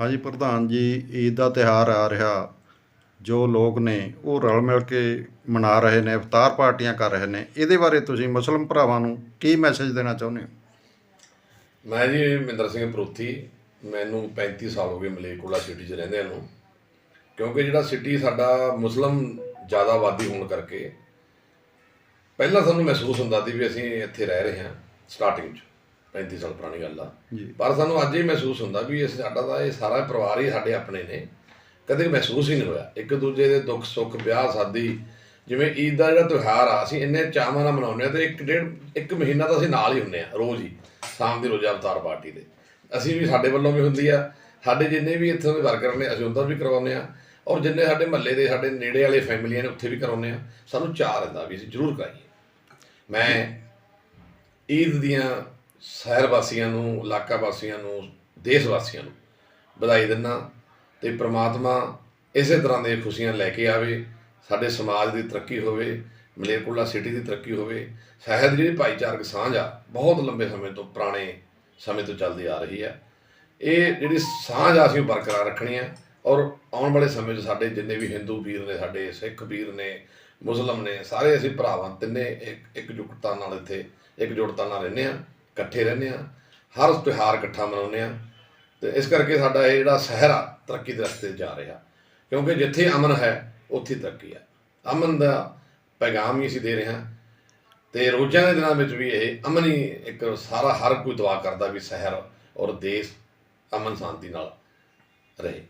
ਹਾਂਜੀ, ਪ੍ਰਧਾਨ ਜੀ, ਈਦ ਦਾ ਤਿਹਾਰ ਆ ਰਿਹਾ। ਜੋ ਲੋਕ ਨੇ, ਉਹ ਰਲ ਮਿਲ ਕੇ ਮਨਾ ਰਹੇ ਨੇ, ਇਫਤਾਰ ਪਾਰਟੀਆਂ ਕਰ ਰਹੇ ਨੇ। ਇਹਦੇ ਬਾਰੇ ਤੁਸੀਂ ਮੁਸਲਮ ਭਰਾਵਾਂ ਨੂੰ ਕੀ ਮੈਸੇਜ ਦੇਣਾ ਚਾਹੁੰਦੇ ਹੋ? ਮੈਂ ਜੀ ਮਿੰਦਰ ਸਿੰਘ ਪ੍ਰੋਥੀ। ਮੈਨੂੰ 35 ਸਾਲ ਹੋ ਗਏ ਮਲੇਕੋਲਾ ਸਿਟੀ 'ਚ ਰਹਿੰਦਿਆਂ ਨੂੰ। ਕਿਉਂਕਿ ਜਿਹੜਾ ਸਿਟੀ ਸਾਡਾ ਮੁਸਲਮ ਜ਼ਿਆਦਾ ਆਬਾਦੀ ਹੋਣ ਕਰਕੇ, ਪਹਿਲਾਂ ਸਾਨੂੰ ਮਹਿਸੂਸ ਹੁੰਦਾ ਸੀ ਵੀ ਅਸੀਂ ਇੱਥੇ ਰਹਿ ਰਹੇ ਹਾਂ ਸਟਾਰਟਿੰਗ 'ਚ। 35 ਸਾਲ ਪੁਰਾਣੀ ਗੱਲ ਆ। ਪਰ ਸਾਨੂੰ ਅੱਜ ਹੀ ਮਹਿਸੂਸ ਹੁੰਦਾ ਵੀ ਇਹ ਸਾਡਾ ਤਾਂ ਇਹ ਸਾਰਾ ਪਰਿਵਾਰ ਹੀ ਸਾਡੇ ਆਪਣੇ ਨੇ। ਕਦੇ ਮਹਿਸੂਸ ਹੀ ਨਹੀਂ ਹੋਇਆ। ਇੱਕ ਦੂਜੇ ਦੇ ਦੁੱਖ ਸੁੱਖ ਵਿਆਹ ਸ਼ਾਦੀ ਜਿਵੇਂ ਈਦ ਦਾ ਜਿਹੜਾ ਤਿਉਹਾਰ ਆ ਅਸੀਂ ਇੰਨੇ ਚਾਵਾਂ ਨਾਲ ਮਨਾਉਂਦੇ ਆ ਤੇ ਇੱਕ ਡੇਢ ਇੱਕ ਮਹੀਨਾ ਤਾਂ ਅਸੀਂ ਨਾਲ ਹੀ ਹੁੰਨੇ ਆ ਰੋਜ਼ ਹੀ ਸ਼ਾਮ ਦੀ ਰੋਜ਼ਾ ਅਵਤਾਰ ਪਾਰਟੀ ਦੇ ਅਸੀਂ ਵੀ ਸਾਡੇ ਵੱਲੋਂ ਵੀ ਹੁੰਦੀ ਆ। ਸਾਡੇ ਜਿੰਨੇ ਵੀ ਇੱਥੋਂ ਦੇ ਵਰਕਰ ਨੇ ਅਸੀਂ ਉੱਧਰ ਵੀ ਕਰਵਾਉਂਦੇ ਆ ਔਰ ਜਿੰਨੇ ਸਾਡੇ ਮਹੱਲੇ ਦੇ ਸਾਡੇ ਨੇੜੇ ਵਾਲੇ ਫੈਮਲੀਆਂ ਨੇ ਉੱਥੇ ਵੀ ਕਰਾਉਂਦੇ ਆ ਸਾਨੂੰ ਚਾਹ ਰਹਿੰਦਾ ਵੀ ਅਸੀਂ ਜ਼ਰੂਰ ਕਰਾਈਏ। ਮੈਂ ਈਦ ਦੀਆਂ ਸ਼ਹਿਰ ਵਾਸੀਆਂ ਨੂੰ, ਇਲਾਕਾ ਵਾਸੀਆਂ ਨੂੰ, ਦੇਸ਼ ਵਾਸੀਆਂ ਨੂੰ ਵਧਾਈ ਦਿੰਦਾ ਤੇ ਪ੍ਰਮਾਤਮਾ ਇਸੇ ਤਰ੍ਹਾਂ ਦੀਆਂ ਖੁਸ਼ੀਆਂ ਲੈ ਕੇ ਆਵੇ, ਸਾਡੇ ਸਮਾਜ ਦੀ ਤਰੱਕੀ ਹੋਵੇ, ਮਲੇਰਕੋਟਲਾ ਸਿਟੀ ਦੀ ਤਰੱਕੀ ਹੋਵੇ, ਸ਼ਹਿਰ ਦੀ ਜਿਹੜੀ ਭਾਈਚਾਰਕ ਸਾਂਝ ਆ, ਬਹੁਤ ਲੰਬੇ ਸਮੇਂ ਤੋਂ, ਪੁਰਾਣੇ ਸਮੇਂ ਤੋਂ ਚੱਲਦੀ ਆ ਰਹੀ ਆ। ਇਹ ਜਿਹੜੀ ਸਾਂਝ ਆ, ਅਸੀਂ ਬਰਕਰਾਰ ਰੱਖਣੀ ਹੈ ਔਰ ਆਉਣ ਵਾਲੇ ਸਮੇਂ 'ਚ ਸਾਡੇ ਜਿੰਨੇ ਵੀ ਹਿੰਦੂ ਵੀਰ ਨੇ, ਸਾਡੇ ਸਿੱਖ ਵੀਰ ਨੇ, ਮੁਸਲਮ ਨੇ, ਸਾਰੇ ਅਸੀਂ ਭਰਾਵਾਂ ਤਿੰਨੇ ਇੱਕ ਇੱਕ ਇਕਜੁੱਟਤਾ ਨਾਲ ਇੱਥੇ ਇਕਜੁੱਟਤਾ ਨਾਲ ਰਹਿੰਦੇ ਆ ਇਕੱਠੇ ਰਹਿੰਦੇ ਆ ਹਰ ਤਿਉਹਾਰ ਇਕੱਠਾ ਮਨਾਉਂਦੇ ਆ ਤੇ ਇਸ ਕਰਕੇ ਸਾਡਾ ਇਹ ਜਿਹੜਾ ਸ਼ਹਿਰ ਆ ਤਰੱਕੀ ਦੇ ਰਸਤੇ ਜਾ ਰਿਹਾ ਕਿਉਂਕਿ ਜਿੱਥੇ ਅਮਨ ਹੈ, ਉੱਥੇ ਤਰੱਕੀ ਆ ਅਮਨ ਦਾ ਪੈਗਾਮ ਹੀ ਅਸੀਂ ਦੇ ਰਹੇ ਹਾਂ ਤੇ ਰੋਜ਼ਾਂ ਦੇ ਦਿਨਾਂ ਵਿੱਚ ਵੀ ਇਹ ਅਮਨ ਹੀ ਇੱਕ ਸਾਰਾ ਹਰ ਕੋਈ ਦੁਆ ਕਰਦਾ ਵੀ ਸ਼ਹਿਰ ਔਰ ਦੇਸ਼ ਅਮਨ ਸ਼ਾਂਤੀ ਨਾਲ ਰਹੇ।